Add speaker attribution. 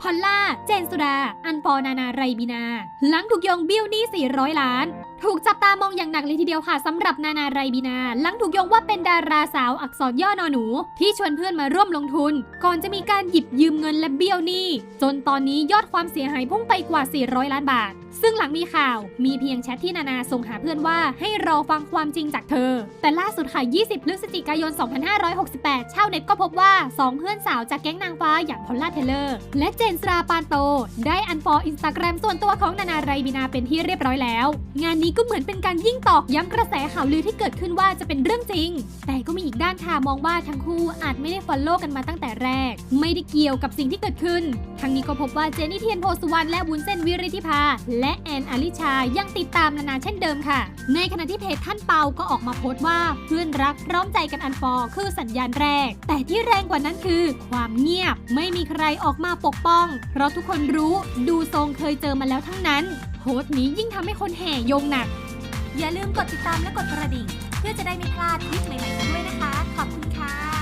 Speaker 1: พอลล่า เจนสุดา อันปอนานาไรบินา หลังถูกโยงบิ้วหนี้ 400 ล้านถูกจับตามองอย่างหนักเลยทีเดียวค่ะสำหรับนานาไรบินา หลังถูกโยงว่าเป็นดาราสาวอักษรย่อนอหนู ที่ชวนเพื่อนมาร่วมลงทุน ก่อนจะมีการหยิบยืมเงินและเบี้ยวหนี้ จนตอนนี้ยอดความเสียหายพุ่งไปกว่า 400 ล้านบาท ซึ่งหลังมีข่าวมีเพียงแชทที่นานาส่งหาเพื่อนว่าให้รอฟังความจริงจากเธอ แต่ล่าสุดค่ะ 20 พฤศจิกายน 2568 ชาวเน็ตก็พบว่า 2 เพื่อนสาวจากแก๊งนางฟ้าอย่างพอลล่าเทเลอร์ และเจนสราปานโต ได้อันฟออินสตาแกรมส่วนตัวของนานาไรบินาเป็นที่เรียบร้อยแล้ว งานนี้ก็เหมือนเป็นการยิ่งตอกย้ำกระแสข่าวลือที่เกิดขึ้นว่าจะเป็นเรื่องจริง แต่ก็มีอีกด้านค่ะมองว่าทั้งคู่อาจไม่ได้ฟอลโล่กันมาตั้งแต่แรก ไม่ได้เกี่ยวกับสิ่งที่เกิดขึ้นทั้งนี้ก็พบว่าเจนี่เทียนโพสุวรรณและวุ้นเส้นวิริธิภา และแอนอลิชายังติดตามนานาเช่นเดิมค่ะ ในขณะที่เพจท่านเปาก็ออกมาโพสต์ว่าเพื่อนรักพร้อมใจกันอันฟอร์คือสัญญาณแรก แต่ที่แรงกว่านั้นคือ ความเงียบไม่มีใครออกมาปกป้อง เพราะทุกคนรู้ดูทรงเคยเจอมาแล้วทั้งนั้นโพสต์นี้ยิ่งทำให้คนแห่โยงหนัก
Speaker 2: อย่าลืมกดติดตามและกดกระดิ่ง เพื่อจะได้ไม่พลาดคลิปใหม่ๆด้วยนะคะ ขอบคุณค่ะ